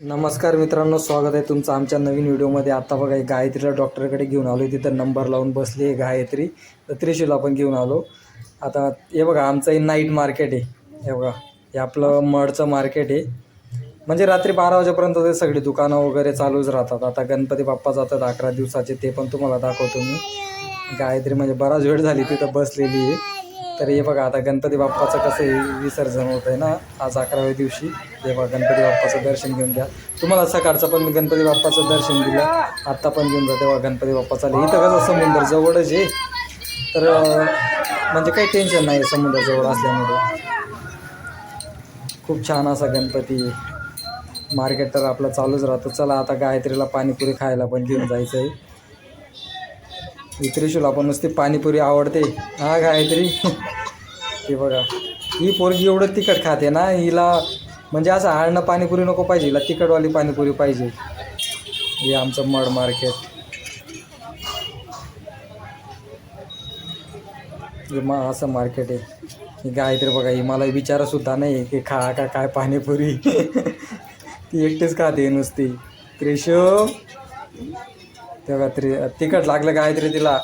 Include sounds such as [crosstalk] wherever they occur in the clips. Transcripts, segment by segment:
नमस्कार मित्रांनो स्वागत आहे तुमचं आमच्या नवीन व्हिडिओमध्ये. आता बघा एक गायत्रीला डॉक्टरकडे घेऊन आलो तिथं नंबर लावून बसली आहे गायत्री. तर त्रिशूला पण घेऊन आलो. आता हे बघा आमचं हे नाईट मार्केट आहे. हे बघा हे आपलं मडचं मार्केट आहे. म्हणजे रात्री बारा वाजेपर्यंत ते सगळी दुकानं वगैरे चालूच राहतात. आता गणपती बाप्पा जातात अकरा दिवसाचे ते पण तुम्हाला दाखवतो मी. गायत्री म्हणजे बराच वेळ झाली तिथं बसलेली आहे. तर हे बघा आता गणपती बाप्पाचं कसं आहे विसर्जन होत आहे ना आज अकराव्या दिवशी. हे बघा गणपती बाप्पाचं दर्शन घेऊन घ्या. तुम्हाला सकाळचं पण मी गणपती बाप्पाचं दर्शन दिलं आत्ता पण घेऊन जा तेव्हा गणपती बाप्पा चालेल. इथं कसं समुद्र जवळच आहे. तर म्हणजे काही टेन्शन नाही समुद्र जवळ असल्यामुळे. खूप छान असा गणपती मार्केट तर आपलं चालूच राहतं. चला आता गायत्रीला पाणीपुरी खायला पण घेऊन जायचं आहे त्रिशूला पण नुसती पाणीपुरी आवडते. हा गायत्री हे बघा. ही पोरगी एवढं तिखट खाते ना हिला म्हणजे असं आळणं पाणीपुरी नको पाहिजे हिला तिखटवाली पाणीपुरी पाहिजे. हे आमचं मड मार्केट. हे मग असं मार्केट आहे. ही गायत्री बघा ही मला विचारसुद्धा नाही की खा का काय पाणीपुरी. [laughs] ती एकटीच खाते नुसती. त्रिशू तेव्हा तरी तिखट लागलं काहीतरी तिला.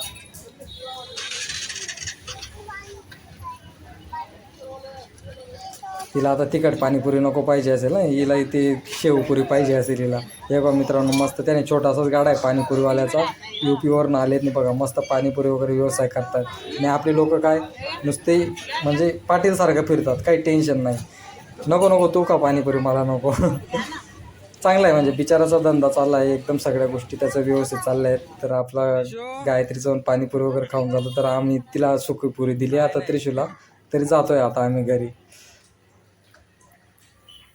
तिला आता तिखट पाणीपुरी नको पाहिजे असेल ना हिला इथे शेवपुरी पाहिजे असेल हिला. हे बघा मित्रांनो मस्त त्याने छोटासाच गाडा आहे पाणीपुरीवाल्याचा. यू पीवरून आलेत नाही बघा मस्त पाणीपुरी वगैरे व्यवसाय करतात. आणि आपले लोक काय नुसते म्हणजे पाटीलसारखं फिरतात काही टेन्शन नाही. नको नको तू का पाणीपुरी मला नको. [laughs] चांगला आहे म्हणजे बिचाराचा धंदा चालला आहे एकदम सगळ्या गोष्टी त्याचं व्यवस्थित चालल्या आहेत. तर आपला गायत्री जाऊन पाणीपुरी वगैरे खाऊन झालं तर आम्ही तिला सुकीपुरी दिली आता त्रिशूला. तरी जातोय आता आम्ही घरी.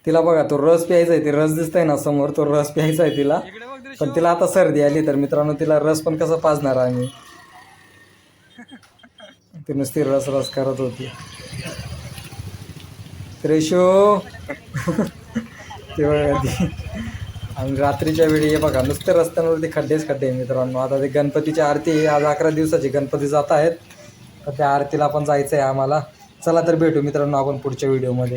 तिला बघा तो रस प्यायचा आहे ते रस दिसतंय ना समोर तो रस प्यायचा आहे तिला. पण तिला आता सर्दी आली तर मित्रांनो तिला रस पण कसं पाजणार आम्ही? ती नुसती रस रस करत होती. त्रिशू! ते आणि रात्रीच्या वेळी हे बघा नुसते रस्त्यांवरती खड्डेच खड्डे मित्रांनो. आता ते गणपतीची आरती आज अकरा दिवसाची गणपती जात आहेत. तर त्या आरतीला पण जायचं आहे आम्हाला. चला तर भेटू मित्रांनो आपण पुढच्या व्हिडिओमध्ये.